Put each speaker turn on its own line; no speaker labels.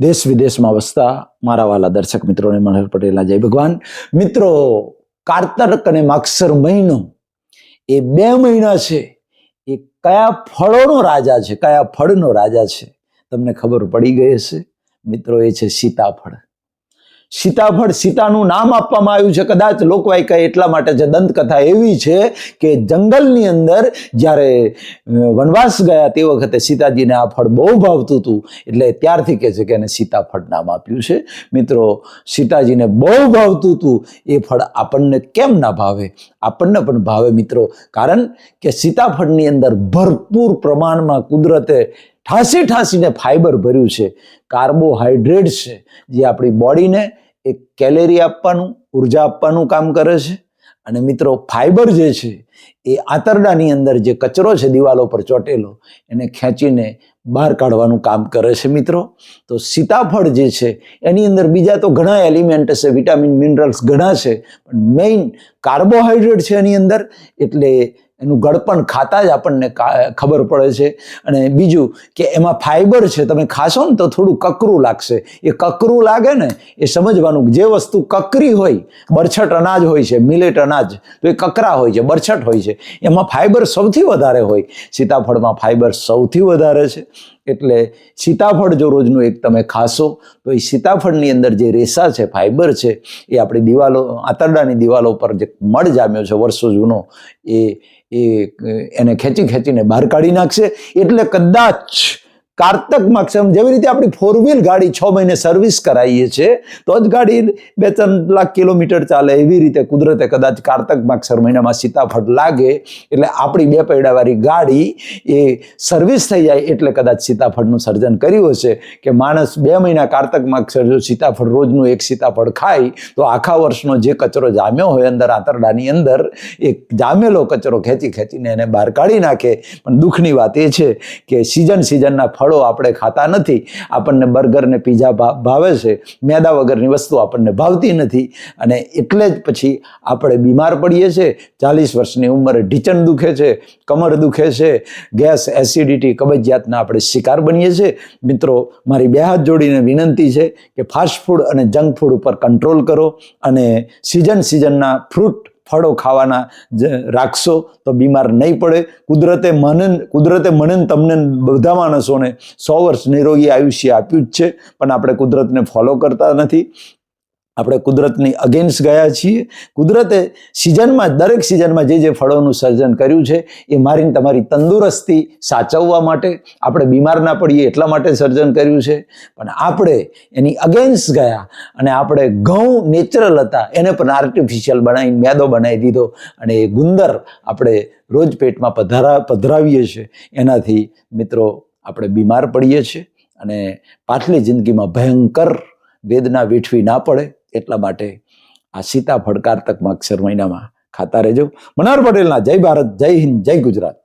દેશ વિદેશમાં વસતા મારા વાલા દર્શક મિત્રોને મનોહર પટેલના જય ભગવાન. મિત્રો કારતક અને માગસર મહિનો એ બે મહિના છે. એ કયા ફળોનો રાજા છે, કયા ફળનો રાજા છે, તમને ખબર પડી ગઈ હશે. મિત્રો, એ છે સીતાફળ. સીતાફળ સીતાનું નામ આપવામાં આવ્યું છે. કદાચ લોકવાયકા એટલા માટે છે દંતકથા એવી છે કે જંગલની અંદર જ્યારે વનવાસ ગયા તે વખતે સીતાજીને આ ફળ બહુ ભાવતું હતું. એટલે ત્યારથી કહે છે કે એને સીતાફળ નામ આપ્યું છે. મિત્રો, સીતાજીને બહુ ભાવતું હતું. એ ફળ આપણને કેમ ના ભાવે? આપણને પણ ભાવે મિત્રો. કારણ કે સીતાફળની અંદર ભરપૂર પ્રમાણમાં કુદરતે ઠાસી ઠાસીને ફાઈબર ભર્યું છે. કાર્બોહાઈડ્રેટ છે, જે આપણી બોડીને એક કેલેરી આપવાનું, ઊર્જા આપવાનું કામ કરે છે. અને મિત્રો ફાઈબર જે છે, એ આંતરડાની અંદર જે કચરો છે, દિવાલો પર ચોટેલો, એને ખેંચીને બહાર કાઢવાનું કામ કરે છે મિત્રો. તો સીતાફળ જે છે, એની અંદર બીજા તો ઘણા એલિમેન્ટ છે, વિટામિન, મિનરલ્સ ઘણા છે, પણ મેઇન કાર્બોહાઈડ્રેટ છે એની અંદર, એટલે એનું ગળપણ ખાતા જ આપણને ખબર પડે છે. અને બીજું કે એમાં ફાઈબર છે, તમે ખાશો ને તો થોડું કકરું લાગશે. એ કકરું લાગે ને, એ સમજવાનું જે વસ્તુ કકરી હોય, બરછટ અનાજ હોય છે મિલેટ અનાજ, તો એ કકરા હોય છે, બરછટ હોય છે. એમાં ફાઈબર સૌથી વધારે હોય. સીતાફળમાં ફાઈબર સૌથી વધારે છે. એટલે સીતાફળ જો રોજનું એક તમે ખાશો, તો એ સીતાફળની અંદર જે રેસા છે ફાઈબર છે, એ આપણી દિવાલો, આંતરડાની દિવાલો પર જે મળ જામ્યો છે, વર્ષો જૂનો, એ એ એને ખેંચી ખેંચીને બહાર કાઢી નાખશે. એટલે કદાચ કારતક મક્ષમ જેવી રીતે આપણી ફોર વ્હીલ ગાડી છ મહિને સર્વિસ કરાવીએ છીએ તો જ ગાડી બે ત્રણ લાખ કિલોમીટર ચાલે. એવી રીતે કુદરતે કદાચ કારતક માક્ષર મહિનામાં સીતાફળ લાગે, એટલે આપણી બે પૈડાવાળી ગાડી એ સર્વિસ થઈ જાય એટલે કદાચ સીતાફળનું સર્જન કર્યું હશે કે માણસ બે મહિના કારતક માક્ષર જો સીતાફળ રોજનું એક સીતાફળ ખાય, તો આખા વર્ષનો જે કચરો જામ્યો હોય અંદર આંતરડાની અંદર, એ જામેલો કચરો ખેંચી ખેંચીને એને બહાર કાઢી નાખે. પણ દુઃખની વાત એ છે કે સિઝન સિઝનના ફળો આપણે ખાતા નથી, આપણને બર્ગર ને પીઝા ભાવે છે, મેદા વગરની વસ્તુ આપણને ભાવતી નથી અને એટલે જ પછી આપણે બીમાર પડીએ છીએ ચાલીસ વર્ષની ઉંમરે ઢીચણ દુખે છે, કમર દુખે છે, ગેસ એસિડિટી કબજિયાતના આપણે શિકાર બનીએ છીએ મિત્રો, મારી બે હાથ જોડીને વિનંતી છે કે ફાસ્ટ ફૂડ અને જંક ફૂડ ઉપર કંટ્રોલ કરો અને સિઝન સિઝનના ફ્રૂટ ફળો ખાવાના રાખશો તો બીમાર નહીં પડે. કુદરતે મનન કુદરતે મનન તમને બધા માણસોને સો વર્ષ નિરોગી આયુષ્ય આપ્યું જ છે, પણ આપણે કુદરતને ફોલો કરતા નથી. આપણે કુદરતની અગેન્સ્ટ ગયા છીએ. કુદરતે સિઝનમાં, દરેક સિઝનમાં જે જે ફળોનું સર્જન કર્યું છે, એ મારીને તમારી તંદુરસ્તી સાચવવા માટે, આપણે બીમાર ના પડીએ એટલા માટે સર્જન કર્યું છે. પણ આપણે એની અગેન્સ્ટ ગયા અને આપણે ઘઉં નેચરલ હતા, એને પણ આર્ટિફિશિયલ બનાવીને મેદો બનાવી દીધો અને એ ગુંદર આપણે રોજ પેટમાં પધરા, પધરાવીએ છીએ. એનાથી મિત્રો આપણે બીમાર પડીએ છીએ અને પાછલી જિંદગીમાં ભયંકર વેદના વેઠવી ના પડે. એટલા માટે આ સીતાફળ તકમાં અક્ષર મહિનામાં ખાતા રહેજો. મનોહર પટેલના જય ભારત, જય હિન્દ, જય ગુજરાત.